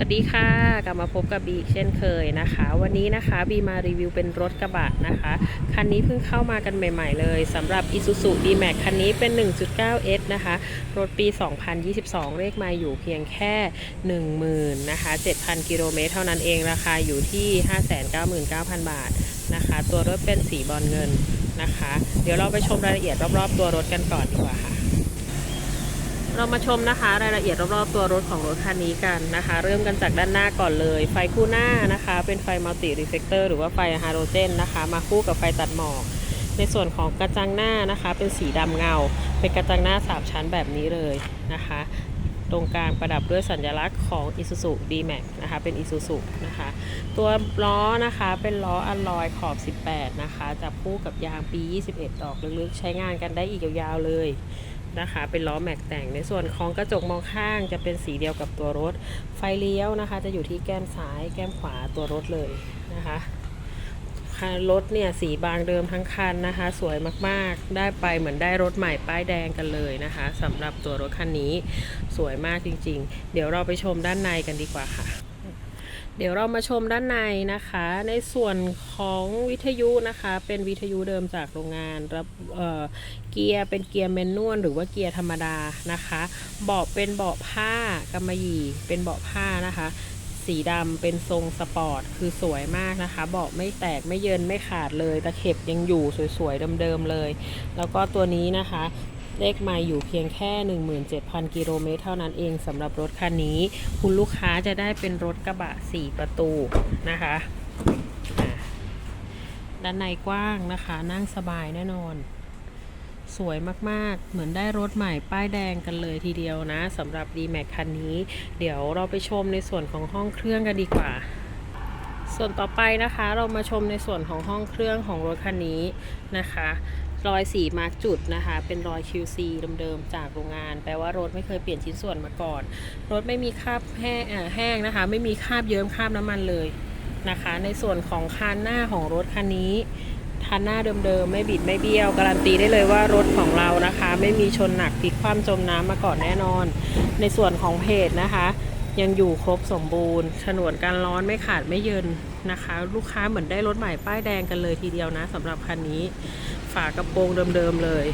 สวัสดีค่ะ กลับมาพบกับบีอีกเช่นเคยนะคะ วันนี้นะคะบีมารีวิวเป็นรถกระบะนะคะ คันนี้เพิ่งเข้ามากันใหม่ๆเลยสำหรับ Isuzu D-Max คันนี้เป็น 1.9S นะคะ รถปี 2022 เลขมาอยู่เพียงแค่ 10,000นะคะ 7,000 กิโลเมตรเท่านั้นเองราคาอยู่ที่ 599,000 บาทนะคะ ตัวรถเป็นสีบอลเงินนะคะ เดี๋ยวเราไปชมรายละเอียดรอบๆ ตัวรถกันก่อนดีกว่าค่ะ เรามาชมนะคะรายละเอียดรอบๆตัวรถของรถคันนี้กันนะคะ เริ่มกันจากด้านหน้าก่อนเลย ไฟคู่หน้านะคะ เป็นไฟมัลติรีเฟกเตอร์หรือว่าไฟฮาโลเจนนะคะ มาคู่กับไฟตัดหมอก ในส่วนของกระจังหน้านะคะ เป็นสีดำเงา เป็นกระจังหน้า3ชั้นแบบนี้เลยนะคะ ตรงกลางประดับด้วยสัญลักษณ์ของ Isuzu D-Max นะคะเป็น Isuzu นะคะ ตัวล้อนะคะเป็นล้ออัลลอยขอบ 18 นะคะจับคู่กับยางปี 21ดอกลึกๆ ใช้งานกันได้อีกยาวๆเลยนะคะเป็นล้อแม็กแต่งในส่วนของกระจกมองข้างจะเป็นสีเดียวกับตัวรถ ไฟเลี้ยวนะคะ จะอยู่ที่แก้มซ้ายแก้มขวาตัวรถเลยนะคะ คันรถเนี่ยสีบางเดิมทั้งคันนะคะ สวยมากๆ ได้ไปเหมือนได้รถใหม่ป้ายแดงกันเลยนะคะสำหรับตัวรถคันนี้สวยมากจริง ๆ เดี๋ยวเราไปชมด้านในกันดีกว่าค่ะเดี๋ยวเรามาชมด้านในนะคะ ในส่วนของวิทยุนะคะ เป็นวิทยุเดิมจากโรงงานรับเเกียร์เป็นเกียร์แมนนวลหรือว่าเกียร์ธรรมดานะคะ เบาะเป็นเบาะผ้ากำมะหยี่เป็นเบาะผ้านะคะ สีดำเป็นทรงสปอร์ต คือสวยมากนะคะ เบาะไม่แตกไม่เยินไม่ขาดเลย ตะเข็บยังอยู่สวยๆเดิมๆเลย แล้วก็ตัวนี้นะคะเลขไมาอยู่เพียงแค่ 17,000 กิโลเมตรเท่านั้นเองสำหรับรถคันนี้ คุณลูกค้าจะได้เป็นรถกระบะ 4 ประตูนะคะ ด้านในกว้างนะคะ นั่งสบายแน่นอน สวยมากๆ เหมือนได้รถใหม่ป้ายแดงกันเลยทีเดียวนะสำหรับ D-Max คันนี้ เดี๋ยวเราไปชมในส่วนของห้องเครื่องกันดีกว่า ส่วนต่อไปนะคะเรามาชมในส่วนของห้องเครื่องของรถคันนี้นะคะรอยสีมาร์กจุดนะคะ เป็นรอย QC เดิมๆจากโรงงาน แปลว่ารถไม่เคยเปลี่ยนชิ้นส่วนมาก่อน รถไม่มีคราบแห้งแห้งนะคะ ไม่มีคราบเยิ้มคราบน้ำมันเลยนะคะ ในส่วนของคานหน้าของรถคันนี้ คันหน้าเดิมๆ ไม่บิดไม่เบี้ยว การันตีได้เลยว่ารถของเรานะคะ ไม่มีชนหนักพลิกคว่ำจมน้ำมาก่อนแน่นอน ในส่วนของเพจนะคะ ยังอยู่ครบสมบูรณ์ฉนวนกันร้อนไม่ขาดไม่เยินนะคะ ลูกค้าเหมือนได้รถใหม่ป้ายแดงกันเลยทีเดียวนะสำหรับคันนี้ ฝากระโปรงเดิมๆเลย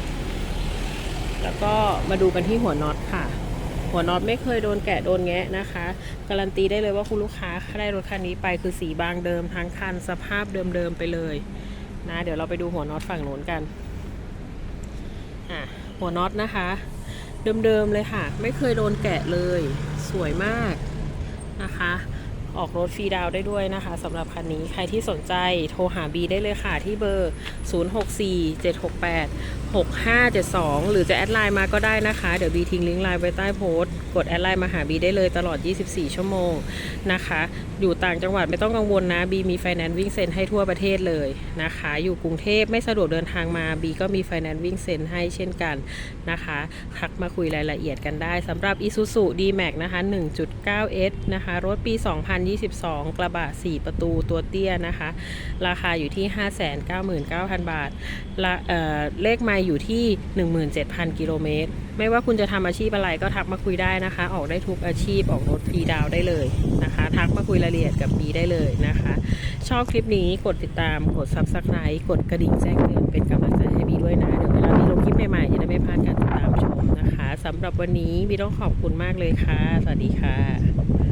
แล้วก็มาดูกันที่หัวน็อตค่ะหัวน็อตไม่เคยโดนแกะโดนแงะนะคะ การันตีได้เลยว่าคุณลูกค้าได้รถคันนี้ไปคือสีบางเดิมทั้งคันสภาพเดิมๆไปเลย นะ เดี๋ยวเราไปดูหัวน็อตฝั่งโน้นกันอะหัวน็อตนะคะ เดิมๆเลยค่ะ ไม่เคยโดนแกะเลย สวยมากนะคะ ออกรถฟรีดาวได้ด้วยนะคะสำหรับคันนี้ใครที่สนใจโทรหาบีได้เลยค่ะ ที่เบอร์ 0647686572 หรือจะแอดไลน์มาก็ได้นะคะ เดี๋ยวบีทิ้งลิงก์ไลน์ไว้ใต้โพสต์ กดแอดไลน์มาหาบีได้เลยตลอด 24 ชั่วโมงนะคะ อยู่ต่างจังหวัดไม่ต้องกังวลนะบีมีไฟแนนซ์วิ่งเซ็นให้ทั่วประเทศเลยนะคะ อยู่กรุงเทพไม่สะดวกเดินทางมาบีก็มีไฟแนนซ์วิ่งเซ็นให้เช่นกันนะคะทักมาคุยรายละเอียดกันได้สำหรับ Isuzu D-Max นะคะ 1.9S นะคะ รถปี 2022 กระบะ 4 ประตูตัวเตี้ยนะคะ ราคาอยู่ที่ 599,000 บาทละเเลขไมล์อยู่ที่ 17,000 กิโลเมตร ไม่ว่าคุณจะทำอาชีพอะไรก็ทักมาคุยได้นะนะคะ ออกได้ทุกอาชีพออกรถฟรีดาวได้เลยนะคะ ทักมาคุยรายละเอียดกับบีได้เลยนะคะ ชอบคลิปนี้กดติดตามกด Subscribe กดกระดิ่งแจ้งเตือนเป็นกำลังใจให้บีด้วยนะ เดี๋ยวเวลามีลงคลิปใหม่ๆจะได้ไม่พลาดการติดตามชมนะคะสำหรับวันนี้บีต้องขอบคุณมากเลยค่ะ สวัสดีค่ะ